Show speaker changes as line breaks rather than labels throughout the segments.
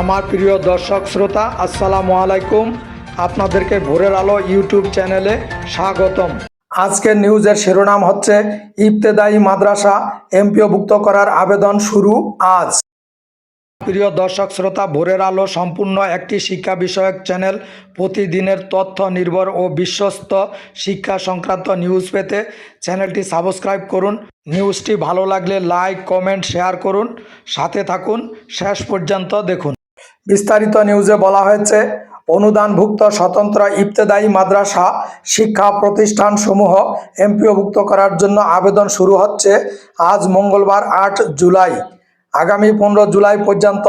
আমার প্রিয় দর্শক শ্রোতা, আসসালামু আলাইকুম। আপনাদেরকে ভোরের আলো ইউটিউব চ্যানেলে স্বাগতম। আজকের নিউজের শিরোনাম হচ্ছে, ইবতেদায়ী মাদ্রাসা এমপিওভুক্ত করার আবেদন শুরু আজ। প্রিয় দর্শক শ্রোতা, ভোরের আলো সম্পূর্ণ একটি শিক্ষা বিষয়ক চ্যানেল। প্রতিদিনের তথ্য নির্ভর ও বিশ্বস্ত শিক্ষা সংক্রান্ত নিউজ পেতে চ্যানেলটি সাবস্ক্রাইব করুন। নিউজটি ভালো লাগলে লাইক, কমেন্ট, শেয়ার করুন। সাথে থাকুন। শেষ পর্যন্ত দেখুন। বিস্তারিত নিউজে বলা হয়েছে, অনুদানভুক্ত স্বতন্ত্র ইবতেদায়ী মাদ্রাসা শিক্ষা প্রতিষ্ঠানসমূহ এমপিওভুক্ত করার জন্য আবেদন শুরু হচ্ছে আজ মঙ্গলবার আট জুলাই। আগামী পনেরো জুলাই পর্যন্ত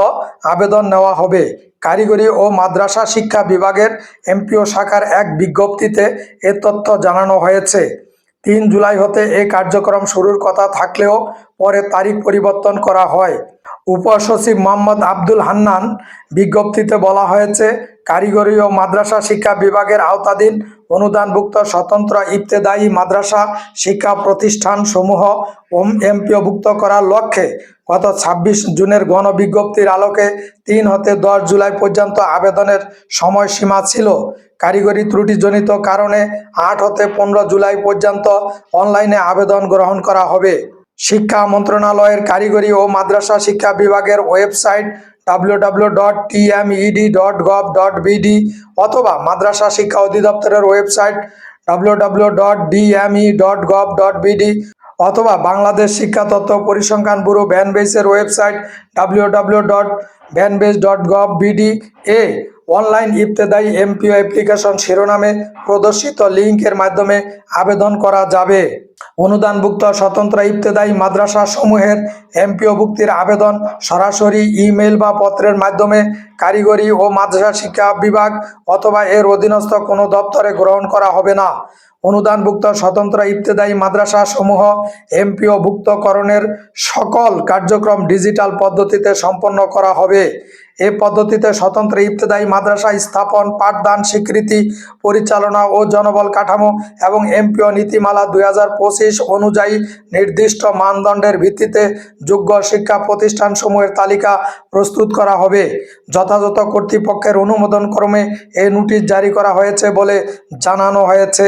আবেদন নেওয়া হবে। কারিগরি ও মাদ্রাসা শিক্ষা বিভাগের এমপিও শাখার এক বিজ্ঞপ্তিতে এ তথ্য জানানো হয়েছে। তিন জুলাই হতে এই কার্যক্রম শুরুর কথা থাকলেও পরে তারিখ পরিবর্তন করা হয়। উপসচিব মোহাম্মদ আব্দুল হান্নান বিজ্ঞপ্তিতে বলা হয়েছে, কারিগরি ও মাদ্রাসা শিক্ষা বিভাগের আওতাধীন অনুদানভুক্ত স্বতন্ত্র ইবতেদায়ী মাদ্রাসা শিক্ষা প্রতিষ্ঠান সমূহ ওম এমপিওভুক্ত করার লক্ষ্যে গত ছাব্বিশ জুনের গণবিজ্ঞপ্তির আলোকে তিন হতে দশ জুলাই পর্যন্ত আবেদনের সময়সীমা ছিল। কারিগরি ত্রুটিজনিত কারণে আট হতে পনেরো জুলাই পর্যন্ত অনলাইনে আবেদন গ্রহণ করা হবে। শিক্ষা মন্ত্রণালয়ের কারিগরি ও মাদ্রাসা শিক্ষা বিভাগের ওয়েবসাইট বিডি অথবা মাদ্রাসা শিক্ষা অধিদপ্তরের ওয়েবসাইট বিডি অথবা বাংলাদেশ শিক্ষা তত্ত্ব পরিসংখ্যান ব্যুরো ভ্যানবেসের ওয়েবসাইট বিডি এ অনলাইন ইবতেদায়ী এমপিও অ্যাপ্লিকেশন শিরোনামে প্রদর্শিত লিঙ্কের মাধ্যমে আবেদন করা যাবে। অনুদানভুক্ত স্বতন্ত্র ইবতেদায়ী মাদ্রাসা সমূহের এমপিও ভুক্তির আবেদন সরাসরি ইমেল বা পত্রের মাধ্যমে কারিগরি ও মাদ্রাসা শিক্ষা বিভাগ অথবা এর অধীনস্থ কোনো দপ্তরে গ্রহণ করা হবে না। অনুদানভুক্ত স্বতন্ত্র ইবতেদায়ী মাদ্রাসা সমূহ এমপিও ভুক্তকরণের সকল কার্যক্রম ডিজিটাল পদ্ধতিতে সম্পন্ন করা হবে। এ পদ্ধতিতে স্বতন্ত্র ইবতেদায়ী মাদ্রাসা স্থাপন, পাঠদান, স্বীকৃতি, পরিচালনা ও জনবল কাঠামো এবং এমপিও নীতিমালা দু হাজার পঁচিশ অনুযায়ী নির্দিষ্ট মানদণ্ডের ভিত্তিতে যোগ্য শিক্ষা প্রতিষ্ঠানসমূহের তালিকা প্রস্তুত করা হবে। যথাযথ কর্তৃপক্ষের অনুমোদন ক্রমে এই নোটিশ জারি করা হয়েছে বলে জানানো হয়েছে।